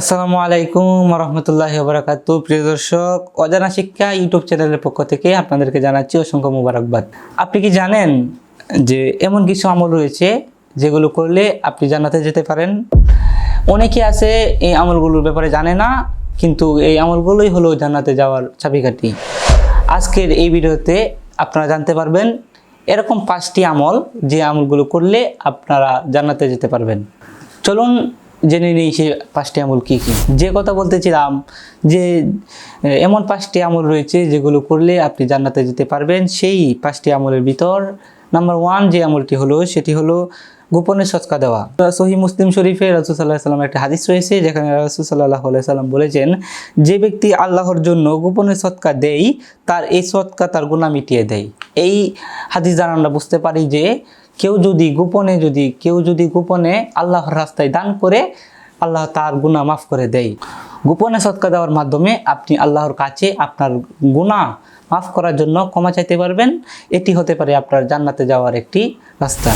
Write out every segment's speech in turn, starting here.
আসসালামু আলাইকুম রহমতুল্লাহ বরাকাতু প্রিয় দর্শক, অজানা শিক্ষা ইউটিউব চ্যানেলের পক্ষ থেকে আপনাদেরকে জানাচ্ছি অসংখ্য মুবারকবাদ। আপনি কি জানেন যে এমন কিছু আমল রয়েছে যেগুলো করলে আপনি জান্নাতে যেতে পারেন? অনেকে আছে এই আমলগুলোর ব্যাপারে জানে না, কিন্তু এই আমলগুলোই হলো জান্নাতে যাওয়ার চাবিকাঠি। আজকের এই ভিডিওতে আপনারা জানতে পারবেন এরকম পাঁচটি আমল যে আমলগুলো করলে আপনারা জান্নাতে যেতে পারবেন। চলুন জেনে নিই সে পাঁচটি আমল কী কী। যে কথা বলতেছিলাম যে এমন পাঁচটি আমল রয়েছে যেগুলো করলে আপনি জান্নাতে যেতে পারবেন। সেই পাঁচটি আমলের ভিতর নাম্বার ওয়ান যে আমলটি হলো, সেটি হলো গোপনে সৎকা দেওয়া। সহি মুসলিম শরীফে রাসুসাল্লাহ সাল্লাম একটা হাদিস রয়েছে, যেখানে রাসুসাল্লাহ সাল্লাম বলেছেন, যে ব্যক্তি আল্লাহর জন্য গোপনে সৎকা দেয়, তার এই সৎকা তার গুণা মিটিয়ে দেয়। এই হাদিস দ্বারা আমরা বুঝতে পারি যে কেউ যদি গোপনে যদি, কেউ যদি গোপনে আল্লাহর রাস্তায় দান করে, আল্লাহ তার গুণা মাফ করে দেয়। গোপনে সৎকা দেওয়ার মাধ্যমে আপনি আল্লাহর কাছে আপনার গুণা মাফ করার জন্য ক্ষমা চাইতে পারবেন। এটি হতে পারে আপনার জান্নাতে যাওয়ার একটি রাস্তা।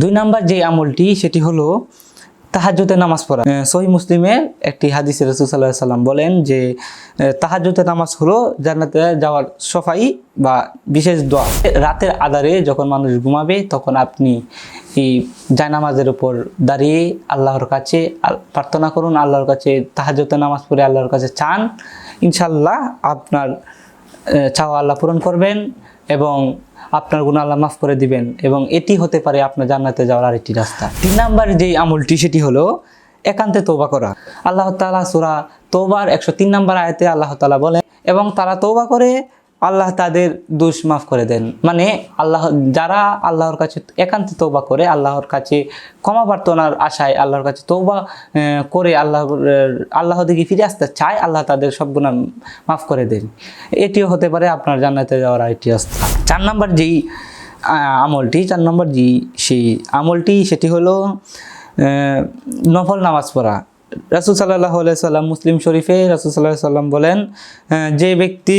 দুই নাম্বার যে আমলটি, সেটি হলো তাহাজ্জুদে নামাজ পড়া। সহি মুসলিমের একটি হাদিসে রসুল সাল্লাহ সাল্লাম বলেন যে তাহাজ্জুদে নামাজ হলো জান্নাতে যাওয়ার সফাই বা বিশেষ দোয়া। রাতের আধারে যখন মানুষ ঘুমাবে, তখন আপনি এই জায়নামাজের উপর দাঁড়িয়ে আল্লাহর কাছে প্রার্থনা করুন, আল্লাহর কাছে তাহাজ্জুদে নামাজ পড়ে আল্লাহর কাছে চান। ইনশাল্লাহ আপনার চাওয়া আল্লাহ পূরণ করবেন। এবং আপনার গুণ আল্লাহ মাফ করে দিবেন এবং এটি হতে পারে আপনার জান্নাতে যাওয়ার আরেকটি রাস্তা। তিন নাম্বার যে আমলটি, সেটি হলো একান্তে তৌবা করা। আল্লাহ তালা সুরা তোবার একশো তিন নাম্বার আয়তে আল্লাহ তালা বলেন, এবং তারা তৌবা করে আল্লাহ তাদের দোষ মাফ করে দেন। মানে আল্লাহ, যারা আল্লাহর কাছে একান্তে তৌবা করে, আল্লাহর কাছে ক্ষমা প্রার্থনার আশায় আল্লাহর কাছে তৌবা করে আল্লাহ আল্লাহ দিকে ফিরে আসতে চায়, আল্লাহ তাদের সব গুণা মাফ করে দেন। এটিও হতে পারে আপনার জান্নাতে যাওয়ার আরেকটি রাস্তা। চার নম্বর যেই আমলটি, চার নম্বর যে সেই আমলটি, সেটি হলো নফল নামাজ পড়া। রাসুল সাল্লাহ সাল্লাম মুসলিম শরীফে রাসুল সাল্লাহ সাল্লাম বলেন যে ব্যক্তি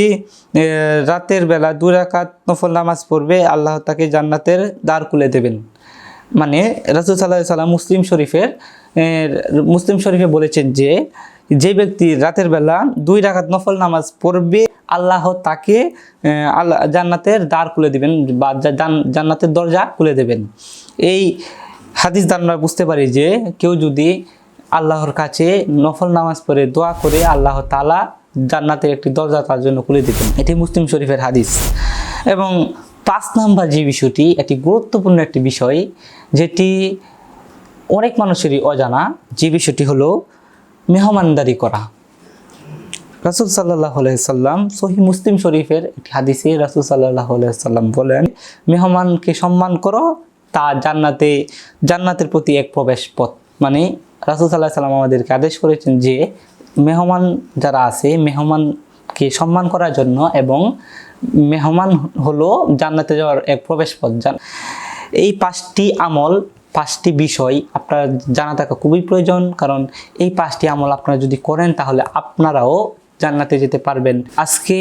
রাতের বেলা দু রাকাত নফল নামাজ পড়বে, আল্লাহ তাকে জান্নাতের দ্বার খুলে দেবেন। মানে রাসুল সাল্লাহ সাল্লাম মুসলিম শরীফের মুসলিম শরীফে বলেছেন যে যে ব্যক্তি রাতের বেলা দুই রাকাত নফল নামাজ পড়বে, আল্লাহ তাকে আল্লাহ জান্নাতের দ্বার খুলে দেবেন বা জান্নাতের দরজা খুলে দেবেন। এই হাদিস দ্বারা বুঝতে পারি যে কেউ যদি আল্লাহর কাছে নফল নামাজ পড়ে দোয়া করে আল্লাহ তালা জান্নাতের একটি দরজা তার জন্য খুলে দিতেন। এটি মুসলিম শরীফের হাদিস। এবং পাঁচ নাম্বার যে বিষয়টি একটি গুরুত্বপূর্ণ একটি বিষয়, যেটি অনেক মানুষেরই অজানা, যে বিষয়টি হলো মেহমানদারি করা। রাসুল সাল্লাহ সাল্লাম সহি মুসলিম শরীফের একটি হাদিসে রাসুল সাল্লাহ সাল্লাম বলেন, মেহমানকে সম্মান করো, তা জান্নাতে, জান্নাতের প্রতি এক প্রবেশ পথ মানে রাসুল সাল্লাহ সাল্লাম আমাদেরকে আদেশ করেছেন যে মেহমান যারা আছে, মেহমানকে সম্মান করার জন্য এবং মেহমান হলো জান্নাতে যাওয়ার এক প্রবেশ পথ এই পাঁচটি আমল, পাঁচটি বিষয় আপনার জানা থাকা খুবই প্রয়োজন, কারণ এই পাঁচটি আমল আপনারা যদি করেন তাহলে আপনারাও জান্নাতে যেতে পারবেন। আজকে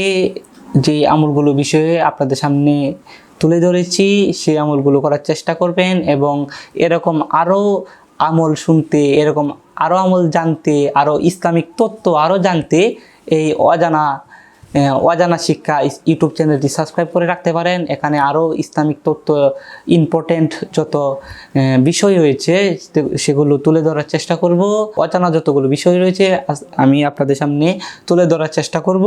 যে আমলগুলো বিষয়ে আপনাদের সামনে তুলে ধরেছি, সেই আমলগুলো করার চেষ্টা করবেন এবং এরকম আরও আমল শুনতে, এরকম আরও আমল জানতে আরও ইসলামিক তত্ত্ব আরও জানতে এই অজানা অজানা শিক্ষা ইউটিউব চ্যানেলটি সাবস্ক্রাইব করে রাখতে পারেন। এখানে আরও ইসলামিক তথ্য ইম্পর্টেন্ট যত বিষয় রয়েছে সেগুলো তুলে ধরার চেষ্টা করব। অজানা যতগুলো বিষয় রয়েছে আমি আপনাদের সামনে তুলে ধরার চেষ্টা করব।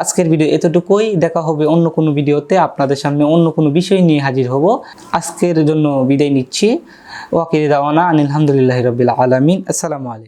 আজকের ভিডিও এতটুকুই। দেখা হবে অন্য কোনো ভিডিওতে। আপনাদের সামনে অন্য কোনো বিষয় নিয়ে হাজির হব। আজকের জন্য বিদায় নিচ্ছি। ওয়াকির দাওয়ানা আলহামদুলিল্লাহ রবিল আলমিন আসসালামু আলাইকুম